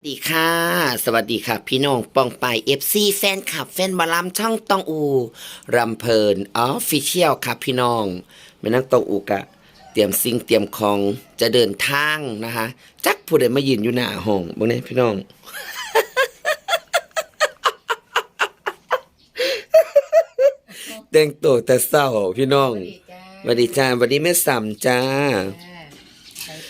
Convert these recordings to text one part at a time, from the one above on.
สวัสดีค่ะ สวัสดีค่ะ พี่น้องปองไปเอฟซีแฟนคลับ แฟนบอลลัมช่องตองอูรำเพลินออฟฟิเชียลค่ะพี่น้องแม่นักตองอูกะ เตรียมสิ่งเตรียมของจะเดินทางนะคะ จักผู้ใดมายืนอยู่หน้าห้องบ้างเนี่ยพี่น้อง แต่งตัวแต่เศร้าพี่น้องสวัสดีจ้าสวัสดีแม่สัมจ้าข่อย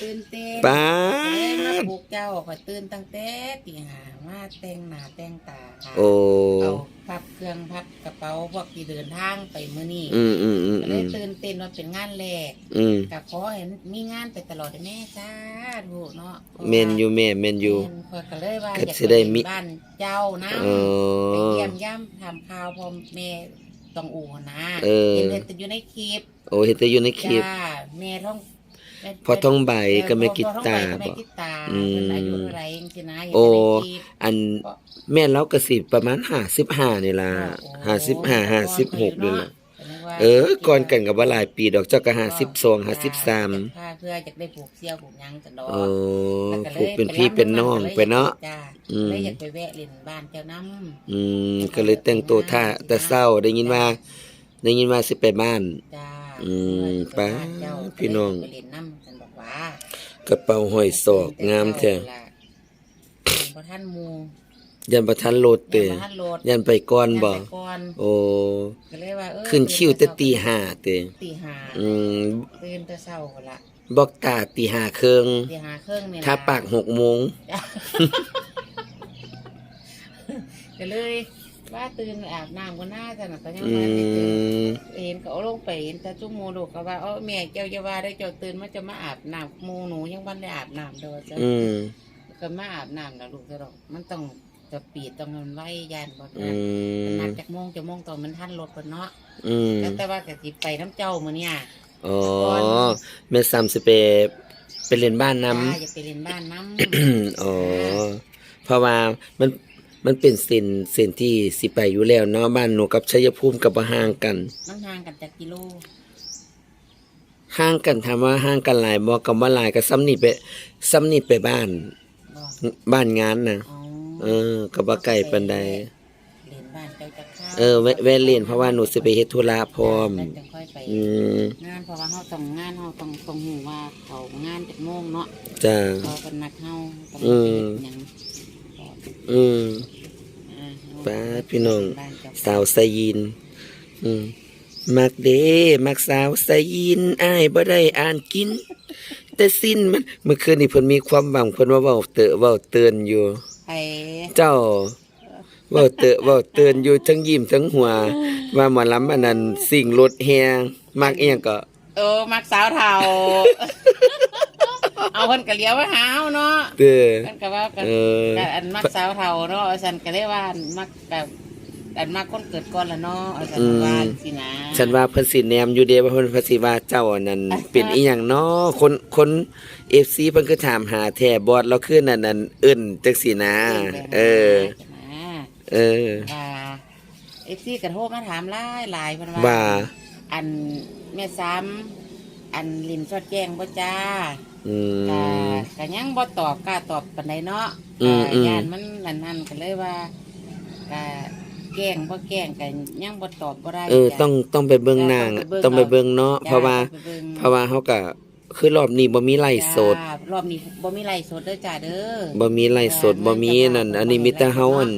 ตื่นเต้นป้าข่อยมาดปลุกเจ้าข่อยตื่นตั้งแต่ตีห้ามาแต่งหน้าแต่งตาค่ะโอ้เอาพับเครื่องพับกระเป๋าพวกที่เดินทางไปมื้อนี้อืมอืมอืมก็เลอืยมตื่นเต้นว่าเป็นงานแรกอืมก็ขอให้มีงานไปตลอดเด้อแม่จ้าถูกเนาะเมนอยู่แม่เมนอยู่แม่นข่อยก็เลยว่าก็อยากสิได้มีไปบ้านเจ้านะเอไปอ เยี่ยมย่ำทำข่าวพอแม่ต้องอู่นะเออเห็นแต่อยู่ในคลิป โอ้เห็นแต่อยู่ในคลิป จ้าแม่ท้องแม่ พอท้องใบก็ไม่กินตาเออพอท้องใบก็ไม่บอกกินตาอืมเพิ่นอายุเท่าไหรเองสินะย่าโอ้ไปได้คิดอันแม่เราก็สิประมาณห้าสิบห้านี่ล่ะโอ้ห้าสิบห้าห้าสิบหกนี่ล่ะแสดงว่าเออก่อนกันกับว่าหลายปีดอกเจ้าก็ห้าสิบสองห้าสิบสามจ้เพื่อจะได้ผูกเสี่ยวผูกหยังกันดอกโอ้แล้วก็ลยผูกเป็นพี่เป็นน้องไปเนาะจ้าอืมเลยอยากไปแวะเล่นบ้านเจ้าน้อืมก็เลยแต่งตัวท่าแต่เศร้าได้ยินว่าได้ยินว่าสิไปบ้านำจ้า อืมเพื่อจะไปบ้านเจ้าไปพี่น้องไปเล่นน้ำฉันบอกว่ากระเป๋าห้อยศอกงามแท้พอท่านหมูยันประทันโลดเตยังบ่ทันโหลดยันไปก่อนบ่ย่างไปก่อนโอ้ก็เลยว่าเออขึ้นคิวแต่ตีห้าเตตีห้าอืมตื่นแต่เช้าพุ่นละบอกตาตีห้าครึ่งตีห้าครึ่งนี่ถ้าปากหกโมงก็เลย ว่าตื่นอาบน้ำก็น่าจะน่ะก็ยังอืว่าได้ตื่นมเห็นเขาเอาลงไปเห็นแต่จุ้มโมลูกก็ว่าเออแม่เจ้าจะว่าได้เจ้าตื่นมาจะมาอาบน้ำหมูหนูยังวันได้อาบน้ำเด้อจ้ะอืมก็มาอาบน้ำนะลูกจะดอกมันต้องจะปีดต้องมันไว้ยานบ่อืทันมนัดจากโมงจะโมงตอนมันทันรถคนเนาะอืมแต่แต่ว่าก็สิไปน้ำเจ้ามื้อเนี่ยอ๋อแม่ซ้ำสิไปไปเล่นบ้านน้จ้าอย่าไปเล่นบ้านน้ำำอ๋อ เพราะว่ามัน มันเป็นเส้นเส้นที่สิไปอยู่แล้วเนาะบ้านหนูกับชัยภูมิกับบ่ห่างกัน มันห่างกันจากกิโลห่างกันถามว่าห่างกันหลายบ่กับว่าหลายก็ซ้ำนี่ไปซ้ำนี่ไปบ้าน บ่บ้านงานน่ะอ๋อเออก็บ่ไกลปานใดเล่นบ้านเจ้าจะเข้าเออแวะแวะเล่นเพราะว่าหนูสิไปเฮ็ดธุระพร้อม แล้วจะค่อยไป อืมงานเพราะว่าเฮาต้องงานเฮาต้องต้องหูว่าเขางานจากโมงเนาะจ้า เขาเป็นนักเฮาต้องอืมเฮ็ดหยัง อืมอ่าป้าดพี่น้องบ้านเจ้สาวไซยิน อืมมักเด้มักสาวไซยินอ้ายบ่ได้อ่านกิน แต่สิ้นมันเมื่อคืนนี้เพิ่นมีความหวังเพิ่นว่าเว้าเตอะเว้าเตือนอยู่ไปเจ้าเว้าเตอะเว้าเตือนอยู่ทั้งยิ้มทั้งหัว ว่าหมอลำอันนั้นสิ่งรถแฮงมักอีหยังก็ เออ มักสาวเฒ่า เอาเพิ่นก็เลี้ยวมาหาเฮาเนาะเด้อ เพิ่นก็ว่าก็เออ ก็อันมักสาวเฒ่าเนาะฉันก็เลยว่ามักแบบอันมักคนเกิดก่อนละเนาะเอาฉันว่าสินะฉันว่าเพิ่นสิแนมอยู่เด้ว่าเพิ่นเพิ่นสิว่าเจ้าอันนั้นเป็นอีหยังเนาะคนคน FC เพิ่นคือถามหาแท้บอดเราคือนั่นนั่นเอิ้นจังซี่นะ เออ เออ ว่าเอฟซีกระโทรมาถามหลายหลายเพิ่นว่า ว่า อันแม่ซ้ำอันลินสอดแจ้งบ่จ้า อืกะมกะยังบ่ตอบกล้าตอบปานใดเนาะอืมกะอืมย่านมันนั่นนั่นก็เลยว่ากะแกล้งบ่แกล้งกะยังบ่ตอบบ่ได้เออ จ้ะ ต้องต้องไปเบิ่งหนาง ต้ต้อองงไปไปเบิ่เบิ่งงเนาะจ้เพราะว่าไปบิ่ง เพราะว่าเฮาก็คือรอบนี้บ่มีไลฟ์สดจ้ารอบนี้บ่มีไลฟ์สดเด้อจ้าเด้อ บ่มีไลฟ์สดบ่มีนั่น อันนี้มีแต่เฮาอัน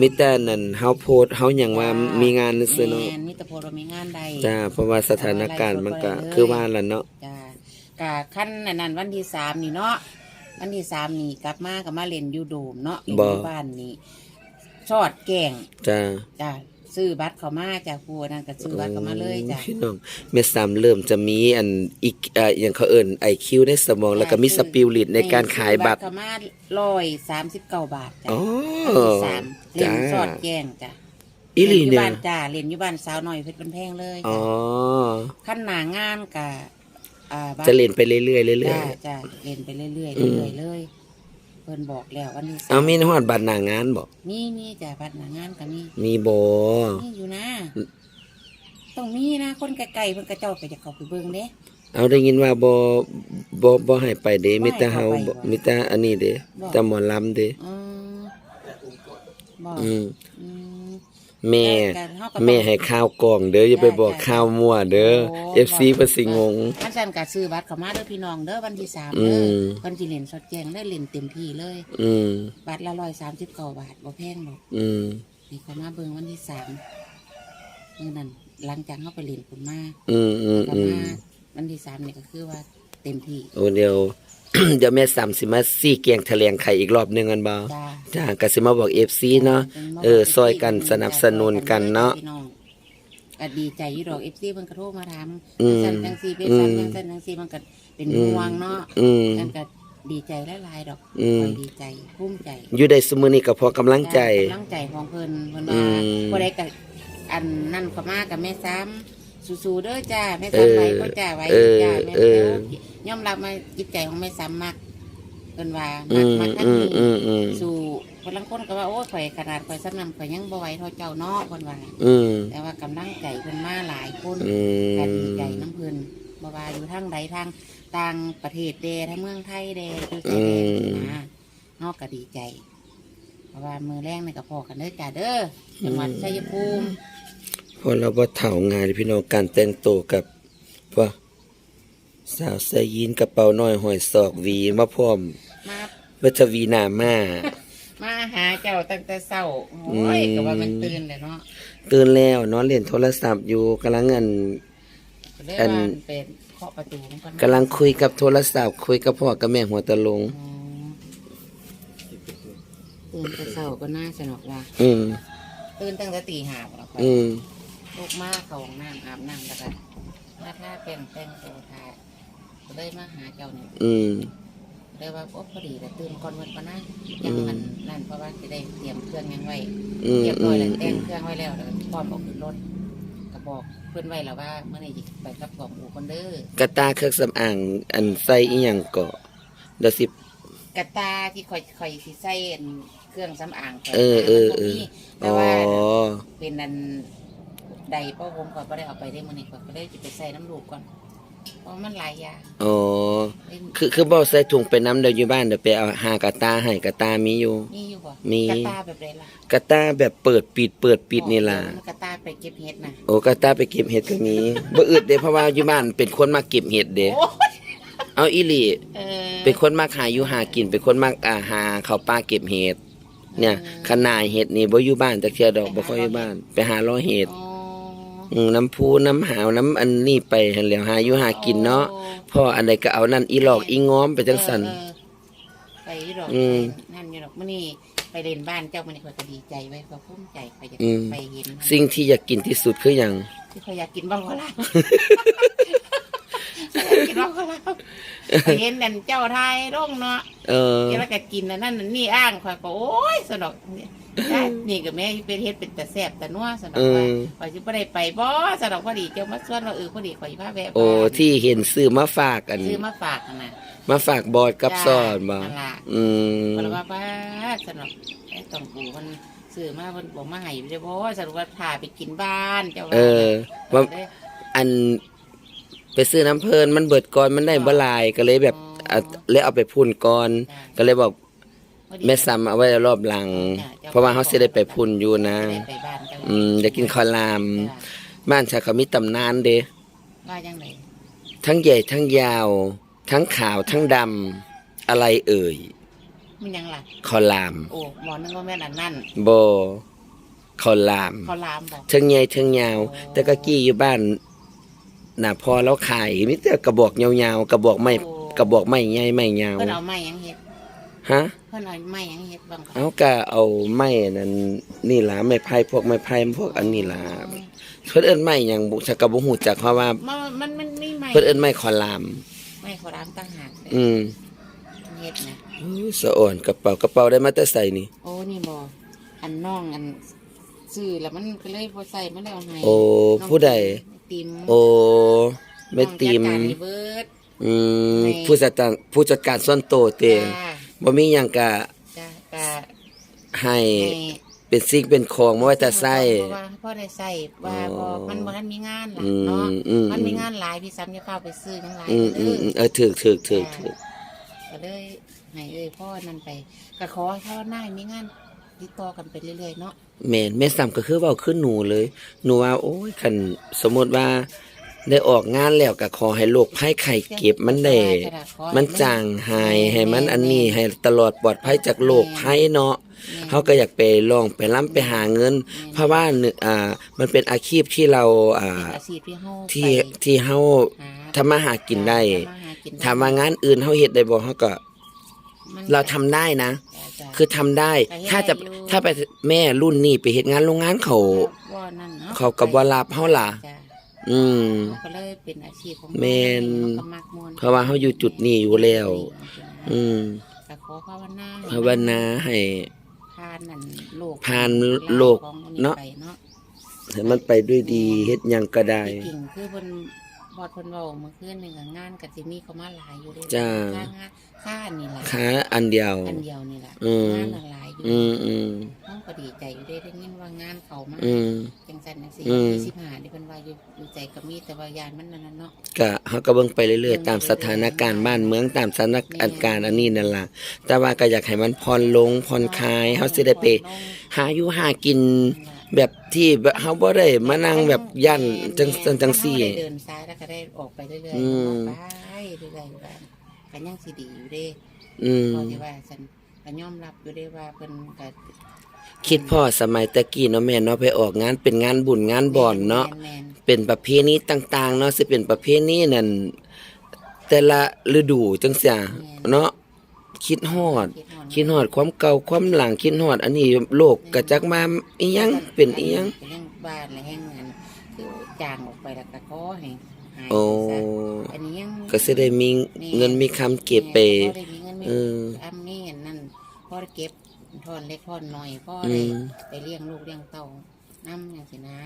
มีแต่นั่นเฮาโพสต์เฮาหยังว่ามีงานซื่อๆเนาะแม่มีแต่โพดว่ามีงานใดจ้าเพราะว่าสถานการณ์มันก็คือว่าล่ะเนาะ จ้า กะขั้นนั่นนั่นวันที่สามนี่เนาะวันที่สามนี่กลับมากับมาเล่นอยูโดมเนาะอยู่บ่ บ้านนี่ชอดแกงจ้าจ้าซื้อบัตรเขามาจากครูนั่นก็ซื้อบัตรเขามาเลยจ้าพี่น้องเม็ดซ้ำเริ่มจะมีอันอีกเอ่ออย่างเขาเอิ้น IQ ในสมองแล้วก็มีสปิริตในการขายบัตรซื้อเขามาร้อยสามสิบเก้าบาทจ้าอ๋อวันที่สามเล่จ้านชอดแกงจ้าอีหลีอยู่เนี่ยบ้านจ้าเล่นอยู่บ้านสาวหน่อยเพชรบันแพงเลยอ๋อ ขั้นหนางานกะ อ่าบัตรจะเล่นไปเรื่อยๆเรื่อยจ้าจ้าเล่นไปเรื่อยๆอืมเรื่อยๆเลยเพิ่นบอกแล้ววันที่ๆสาเอามมีฮอดบัตรหน้างานบ่มีมีจ้ะบัตรหนางานก็มีมีบ่มีอยู่นะต้องมีนะ คนไกลๆเพิ่นกระเจ้าก็จะเข้าไปเบิ่งเด้ เอาได้ยินว่าบ่บ่บ่ให้ไปเด้มีแต่เฮาบ่ให้บ่เข้าไปมีแต่อันนี้เด้บ่แต่หมอลำเด้อืมบ่อืมอืมแม่ แต่เฮาก็ต้องแม่ให้ข้าวกล่องเด้ออย่าไปบอกได้ข้าวมั่วเด้อโอ้ FC เพิ่นสิงงอันซั่นก็ซื้อบัตรเข้ามาเด้อพี่น้องเด้อวันที่สามอืเด้อมเพิ่นสิเล่นสดแจงได้เล่นเต็มที่เลย อืมบัตรละ139บาทบ่แพงดอกอืมนี่เขามาเบิ่งวันที่สามมื้อนั้นหลังจากเฮาไปเล่นคุณมาอืมอืมก็อืมมาวันที่สามนี่ก็คือว่าเต็มที่โอ้เดี๋ยว เดี๋ยวแม่สามสิมาซี่เกียงแถลงไข่อีกรอบหนึงกันบ่จ้าจ้าก็สิมาบอก FC เนาะเออซอยกันสนับสนุนกันเนาะพี่องก็ดีใจอยู่ดอก FC เพิ่นก็โทรมาถามอืมจังซั่นจังซี่เป็นซั่นอืมจังซั่นจังซี่มันก็เป็นอืมห่วงเนาะอืมกันก็ดีใจหลายๆดอกอืมคอยดีใจภูมิใจอยู่ได้ซุมื้อนี้ก็พอกำลังใจกำลังใจของเพิ่นเพิ่นอืว่ามบ่ได้กับอันนั่นก็มากับแม่ซ้ำ สู้ๆเด้อจ้าแม่ซ้ำไว้ก็จ้าไว้เออจ้าแม่เออยอมรับมาจิตใจของแม่ซ้ำมักเพิ่นว่าอืมักมมักท่านอืมนี้อืมอืมสู่คนลังคนก็ว่าโอ้ยข่อยขนาดข่อยซ้ำนำข่อยยังบ่ไหวเท่าเจ้าเนาะเพิ่นว่าอืมแต่ว่ากำลังใจเพิ่นมาหลายคนอืก็มดีใจน้ำเพิ่นบ่ว่าอยู่ทางใดทางต่างประเทศเดทั้งเมืองไทยเดอยู่ไสเดนะเฮาก็ดีใจเพราะว่ามือแรกนี่ก็พอกันเด้อจ้าเด้อจังหวัดชัยภูมิ พอเราบ่เฒ่างานพี่น้องการแต่งตัวกับว่าสาวใส่ยีนกระเป๋าน้อยห้อยศอกหวีมาพร้อมมาวัชวีหน้ามามาหาเจ้าตั้งแต่เช้าโอ้ยอืมก็ว่ามันตื่นเลยเนาะตื่นแล้วนอนเล่นโทรศัพท์อยู่กำลังอันก็เลยอันว่ามันเป็นเคาะประตูมันกำลังคุยกับโทรศัพท์ คุยกับพ่อกับแม่หัวตะลงอ๋อตื่นแต่เช้าก็น่าสนุกว่า อืมตื่นตั้งแต่ตีห้าแล้วก็อืม ลูกมาเข้าห้องน้ำอาบน้ำแล้วก็มาท่าแป้งแต่งตัวทาก็เลยมาหาเจ้านี่อืม เลยว่าโอ้พอดีแต่ตื่นก่อนวันก็น่ายังมันนั่นเพราะว่าจะได้เตรียมเครื่องยังไว้ อืมเรียบอืร้อยมแล้วแต่งเครื่องไว้แล้วแล้วก็พร้อมเออกขึ้นรถก็บอกเพื่อนไว้แล้วว่าเมื่อไหร่จะไปรับของอูคนเด้อกระตาเครื่องสำอางอันใส่อีหยังก็เดี๋ยวสิ กระตาที่คอยคอยสิใส่อันเครื่องสำอางข้ยเออเออเออ แต่อ๋อว่าเป็นนัน ใดเป้าผมก่อนก็ได้เอาไปได้มื่อนี้ก่อนก็ได้จะไปใส่น้ำลูกก่อนเพราะมันหลายอย่างอ๋อเล่นคือคือบ่ใส่ถุงไปน้ำเดี๋ยวอยู่บ้านเดี๋ยวไปเอาหากระตาให้กระตามีอยู่ มีอยู่บ่มี กระตาแบบไรล่ะกระตาแบบเปิดปิดเปิดปิดนี่ล่ะอ๋อมันกระตาไปเก็บเห็ดนะโอ้กระตาไปเก็บเห็ดก็มีบ่อึดเด้เพราะว่าอยู่บ้านเป็นคนมาเก็บเห็ดเด้โอ้ยเอาอีหลีเออ เป็นคนมักหาอยู่หากินเป็นคนมักอาหาเข้าป่าเก็บเห็ดเนี่ยขนาดเห็ดนี่บ่อยู่บ้านจักเที่ยดอกบ่ค่อยอยู่บ้าน ไปหารอเห็ด อ๋อ อืมน้ำพูน้ำหาวน้ำอันนี้ไปหั่นแหล้วหาอยู่หากินเนาะโอ้พ่ออันใดก็เอานั่นอีหลอกอีง้อมไปจังซั่นเออเออไปอยู่ดอกอืมนั่นอยู่ดอกมื่อนี้ไปเล่นบ้านเจ้ามื่อนี้ข้อยก็ดีใจไว้ข้อยภูมิใจข้อยอยากอืม ไปเห็นสิ่งที่อยากกินที่สุดคือหยังที่ข้อยอยากกินบ้างก็แล้ว อยากกินบ้างก็แล้วไปเห็นนั่นเจ้าไทยร่องเนาะเออ แล้วก็กินอันนั่นอันนี่อ้างข้อยก็โอ้ยสนอกได้นี่กับแม่เป็นเฮ็ดเป็นแต่แซ่บแต่นัวสนอกเอว่าอข้อยสิบ่ได้ไปบ่สนอกพอดีเจ้ามาชวนว่าเออพอดีข้อยพาแวะโอ้บ้านที่เห็นซื้อมาฝากอัน ซื้อมาฝากน่ะมาฝากบอดกับจ้าซอนบ่นั่นล่ะ อืมเพราะว่าป้าสนอกไอ้ตองปูมันซื้อมามันบอกมาให้ได้บ่สรุปว่าพาไปกินบ้านเจ้าว่าเออว่า ได้อัน ไปซื้อน้ำเพลินมันเบิดก่อนมันได้บ่หลายก็เลยแบบอ๋ออะเลยเอาไปพุ่นก่อนจ้ะก็เลยบอกพอดีแม่ซ้ำเอาไว้รอบหลังจ้ะจ้ะเพราะว่าเขาสิได้ไปพุ่นอยู่นะ ได้ไปบ้านเจ้าอืมอยากกินข้าวหลาม จ้ะบ้านชาเขามีตำนานเด้ว่าจังไดทั้งใหญ่ทั้งยาว ทั้งขาวทั้งดำอะไรเอ่ย มันยังล่ะข้าวหลามโอ้หมอนึงว่าแม่นอันนั่นโบข้าวหลาม เขาลามบอกทั้งใหญ่ทั้งยาว แต่ก็กี้อยู่บ้าน น่ะพอแล้วขายมีแต่กระบอกยาวๆกระบอกไม่กระบอกไม่ใหญ่ไม่ยาวเพิ่นเอาไม้หยังเฮ็ดฮะเพิ่นเอาไม้หยังเฮ็ดบ้างคะเอาก็เอาไม้นั่นนี่ล่ะไม้ไผ่พวกไม้ไผ่พวกอันนี้ล่ะเพิ่นเอิ้นไม้หยังบุชักกะบ่ฮู้จักเพราะว่ามันมันมันมีไม้เพิ่นเอิ้นไม้ขอลาม ไม้เขาลามต่างหากเลยอืมเฮ็ดนะโอ้ยสะอ่อนกระเป๋ากระเป๋าได้มาแต่ใส่นี่ โอ้นี่บ่อันน้องอันซื้อแล้วมันก็เลยบ่ใส่มันเลยเอาให้โอ้ผู้ใด ติมโอ้ไม่ตีมน้องจัดการให้เบิด อืมในผู้จัดการผู้จัดการส่วนโตวเตจ้าบ่มีหยังก็จ้าก็ให้ให้เป็นสิ่งเป็นของบ่ว่าแต่ใส่เพราะว่าพ่อได้ใส่ว่าอ๋อพอมันบ่ทันมีงานล่ะอืมเนาะอืม มันมีงานหลายพี่ซ้ำจะเข้าไปซื้อทั้งหลายอืมเด้อืมออืมเออถูกถูกถูกถูกก็เลยให้เอ้ยพ่อนั่นไปก็ขอให้พ่อหน้ามีงาน ติดต่อกันไปเรื่อยๆเนาะแม่นแม่ซ้ำก็คือเว้าขึ้นหนูเลย หนูว่าโอ้ยคันสมมุติว่าได้ออกงานแล้วก็ขอให้โรคภัยไข้เก็บมันได้มันจางหายให้มันอันนี้ให้ตลอดปลอดภัยจากโรคภัยเนาะเฮาก็อยากไปลองไปล้ำไปหาเงิน เพราะว่าหนึ่งอ่ามันเป็นอาชีพที่เราอ่าอาชีพที่เฮาที่ไปที่เฮาหาทำมาหากินได้ทำมาหากินได้ถามว่างานอื่นเฮาเฮ็ดได้บ่เฮาก็ มันเราทำได้นะจ้ะ คือทำได้แต่เฮ็ดถ้าจะได้อยู่ ถ้าไปแม่รุ่นนี้ไปเฮ็ดงานโรงงานเขา ว่านั่นนะเขาก็บ่รับเฮาล่ะ จ้ะอืม เขาก็เลยเป็นอาชีพของแม่น เขาก็มักม่วนเพราะว่าเฮาอยู่จุดนี้อยู่แล้ว อืมก็ขอภาวนาภาวนาให้ ผ่านนั่นโลกผ่านโลกของอัเนาะ ไปเนาะ ให้มันไปด้วยดีเฮ็ดหยังก็ได้ ที่จริงคือเพิ่น บอดเพิ่นเว้าเมื่อคืนนี่ก็งานก็สิมีเข้ามาหลายอยู่เด้จ้า ค่างานค่านี่ล่ะค้าอันเดียว อันเดียวนี่ล่ะอืม งานน่ะหลายอยู่อืมอืมน้องก็ดีใจอยู่ได้ได้ยินว่างานเขามาอืม จังซั่นจังซี่อืมยี่สิบห้านี่เพิ่นว่าอยู่อยู่ใจก็มีแต่ว่ายานมันนั่นน่ะเนาะ ก็เฮาก็เบิ่งไปเรื่อยๆ ตามสถานการณ์บ้านเมืองตามสถานการณ์อันนี้นั่นล่ะ แต่ว่าก็อยากให้มันผ่อนลงผ่อนคลายเฮาสิได้ไป หาอยู่หากิน แบบที่แบบเฮาบ่ได้มานั่งแบบย่านจังจังจังซี่ ได้เดินซ้ายแล้วก็ได้ออกไปเรื่อยๆอืมไปเรื่อยๆบ้านก็ยังสิดีอยู่เด้อืม พอที่ว่าฉันก็ยอมรับอยู่ได้ว่าเพิ่นก็คิดพ่อสมัยตะกี้เนาะแม่เนาะไปออกงานเป็นงานบุญงานบ่อนเนาะ แม่นเป็นประเพณีต่าง ๆ เนาะสิเป็นประเพณีนั่นแต่ละฤดูจังซี่เนาะ คิดฮอดๆคิดฮอดความเก่าความหลังคิดฮอด อันนี้โลกกระจักมาอีหยังเป็นอีหยังเป็นเรื่องบ้านและแห่งนั้นคือจางออกไปแล้วก็ขอให้หายโอ้ซะอันนี้ยังก็สิได้มีเงินมีคำเก็บไป พอได้มีเงินมีเออ ทำนี่อันนั่นพ่อได้เก็บทอนเล็กทอนน้อยพ่ออืได้ม ไปเลี้ยงลูกเลี้ยงเต่าน้ำอย่างสินะ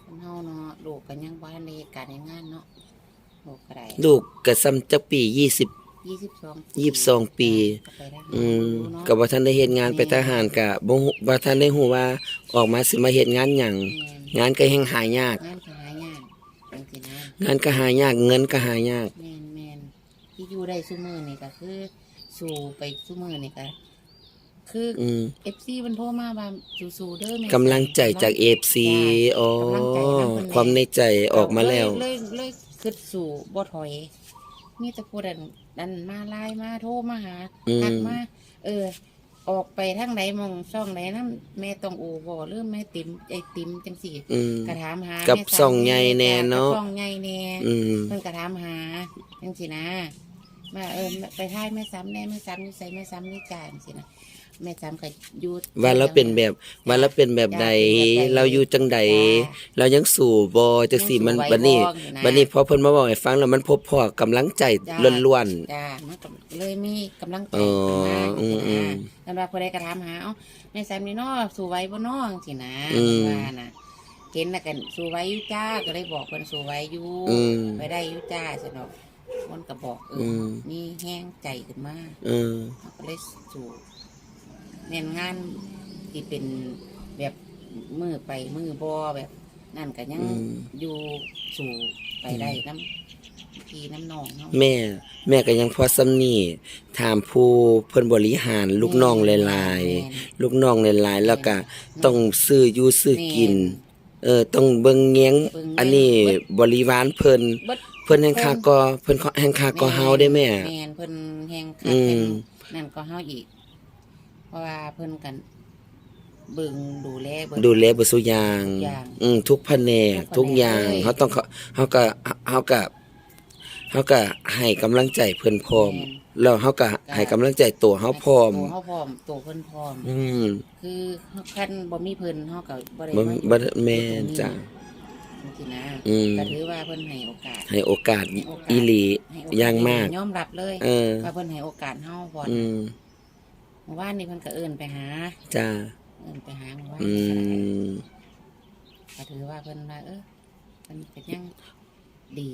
คนเฮาเนาะลูกกันยังบ้านในการในงานเนาะลูกก็ได้ลูกก็ซ้ำจักปี20 ยี่สิบสองยี่สิบสองปีก็ไปได้อืมเนาะก็บ่ทันได้เฮ็ดงานไปทหารก็บ่ฮู้บ่ทันได้ฮู้ว่าออกมาสิมาเฮ็ดงานหยังแม่นงานก็แฮงหายาก งานขายงานจังสินะงานก็หายากเงินก็หายาก แมนแมนที่อยู่ได้ซุมือนี่ก็คือ สู่ไปซุมือนี่ก็คืออืมเอฟซีมันโทรมาว่าสู้ๆเด้อแม่ กำลังใจจาก FC อ๋อความในใจออกมาแล้ว เลยเลยเลยคือสู่บ่ถอย มีแต่ผู้ดั นดันมาไลน์มาโทรมาหาอืม ทักมา เออ ออกไปทางไหนมองช่องไหนนํแม่ต้องอูบ่หรือแม่ติ๋มไอ้ติ๋มจังสี่อืม กระถามหากับแม่าส่องใหญ่แน่เนาะ กับส่องใหญ่แน่ อืม เพิ่นกระถามหาจังสินะมาเออไปท่ายแม่ซ้ำแน่แม่ซ้ำอยู่ใส่แม่ซ้ำนี่จ่ายจังสินะ แม่ซ้ำก็อยูว่าเราเป็นแบบว่าเราเป็นแบบใดเราอยู่จังใดเรายังสู่บ่จังซี่มันบัดนี้บัดนี้พอเพิ่นมาบอกให้ฟังแล้วมันพบพ่อกำลังใจล้วน จ้ามันก็เลยมีกำลังใจอ๋อขึ้นมาอืมอืมนั่นว่าผู้ใดกระถามหาเอ้าแม่ซ้ำนี่เนาะสู่ไว้บ่เนาะจังสินะอืม ว่าน่ะเห็นน่ะกันสู่ไว้อยู่จ้าก็เลยบอกเพิ่นสู่ไว้อยู่ๆอืมไปได้อยู่จ้าสนอกมันก็บอกเอออมนี่แห้งใจขึ้นมา เออเขาก็เลยสู่ แน่นงานที่เป็นแบบมือไปมือบอแบบนั่นก็ยังอืม อยู่สู่ไปได้น้ำพี่น้ำนองเนาะแม่ แม่ก็ยังพอซ้ำนี่ถามผู้เพิ่นบริหารลูกน้องหลายแม่น ๆลูกน้องหลายๆแล้วก็ต้องซื้ออยู่ซื้อกิน แม่เออต้องเบิ่งแยง เบิ่งแยง อันนี้บริวารเพิ่นเบิด เพิ่นแห่งคาก็เพิ่นแห่งคาก็เฮาได้แม่ แม่นเพิ่นแหงคัอืกแหมงนั่นก็เฮาอีก เพราะว่าเพิ่นกันเบิ่งดูแลเบิ่ง ดูแลเบ่ซุอย่างทุกอย่างอืมทุกแผนกทุทุกกอแผนกย่างเลย เขาต้องเขาเฮาก็เฮาก็เฮาก็ให้กำลังใจเพิ่นพร้อมแม่นแล้วเฮาก็ให้กำลังใจตัวเฮาพร้อม ตัวเฮาพร้อมตัวเพิ่นพร้อม อืมคือคันบ่มีเพิ่นเฮาก็บ่ได้บ่มาอยู่บ่แม่นจ้ะจริงๆนะอืมก็ถือว่าเพิ่นให้โอกาส ให้โอกาสให้โอกาส อีหลี ให้โอย่างมาก ยอมรับเลยเออ ว่าเพิ่นให้โอกาสเฮาพออืม เมื่อวานนี้เพิ่นก็เอิ้นไปหา จ้า เอิ้นไปหาเมื่อวานอืม ก็ถือว่าเพิ่นว่าเออเพิ่นเป็นยังดี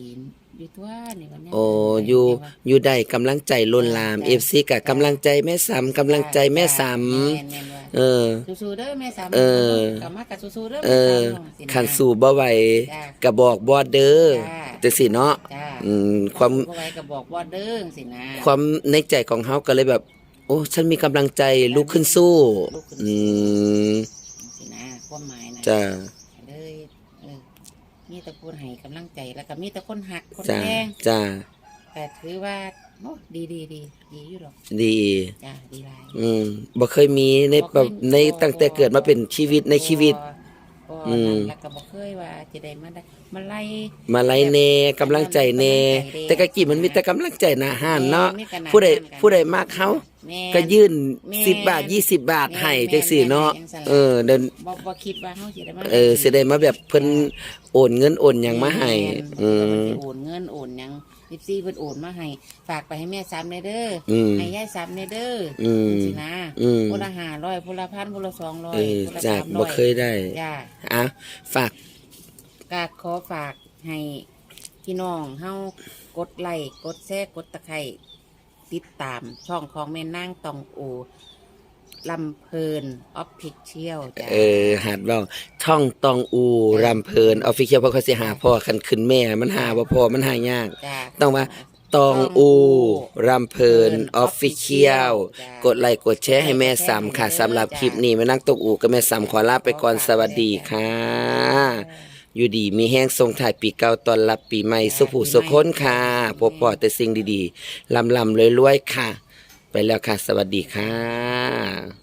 อยู่ตัวนี่เพิ่นยังโอ้อยู่อยู่ได้กำลังใจล้นหลาม FC กับกำลังใจแม่ซ้ำกำลังใจแม่ซ้แม่นแม่นว่าเออสู้ๆเด้อแม่สามเออ กลับมากับสู้ๆเด้อเอแม่อสามสิะขันสู่บ่ไหวจ้ะกระบอกบอดเด้อจ้ะ จังซี่เนาะจ้าอืมความ บ่ไหวก็บอกว่าเด้อสินะความในใจของเฮาก็เลยแบบ โอ้ฉันมีกำลังใจลุกขึ้นสู้ ลุกขึ้นสู้ อืมสินะความหมายนะจ้า เลยเออมีแต่คนให้กำลังใจแล้วก็มีแต่คนหักคนจ้าแพงจ้าแต่ถือว่าโอ้ดีดีดีดีอยู่หรอกดี จ้าดีหลาย อืมบ่เคยมีในบ่เคยแบบในตั้งแต่เกิดมาเป็นชีวิตในชีวิตบ่อืมนั่นแล้วก็บ่เคยว่าจะได้มาได้มาไล่ มาไล่แน่กำลังใจแน่กำลังใจแน่ แต่กะกี้มันมีแต่กำลังใจหน้าห้านเนาะแม่มีแต่หน้าผู้ใดห้านกันผู้ใดมากเขา แม่ก็ยื่นแม่10บาท20บาทแม่ให้แม่จังซี่เนาะแม่จังซั่นล่ะเออเดินบ่บ่คิดว่าเฮาสิได้มาเออสิได้มาแบบเพิ่นโอนเงินโอนหยังมาให้แม่นอืเพิ่นมสิโอนเงินโอนหยัง14เพิ่นโอนมาให้ฝากไปให้แม่ซ้ำในเด้อออืมให้ยายซ้ำในเด้อออืม สินะอืมคนละ500คนละพันคนละ200เออคนละจาก300บ่เคยได้จ้า อะฝาก ก็ขอฝากให้พี่น้องเฮากดไลค์กดแชร์กดตะไคร่ ติดตาม ช่องของแม่นางตองอูลำเพลินออฟฟิเชียลจ้าเออหัดเว้าช่องตองอูรำเพลินออฟฟิเชียลเพราะเขาสิหาพ่อคันขึ้นแม่มันหาบ่พอมันหายาก จ้าต้องว่าตองอูรำเพลินออฟฟิเชียลกดไลค์กดแชร์ให้แม่สามค่ะสำหรับคลิปนี้แม่นักตกอูกับแม่สามขอลาไปก่อนสวัสดีค่ะ อยู่ดีมีแห้งทรงถ่ายปีเก่าตอนรับปีใหม่สุผู้สุคนค่ะพบปอแต่สิ่งดีๆลำลำรวยๆค่ะ ไปแล้วค่ะ สวัสดีค่ะ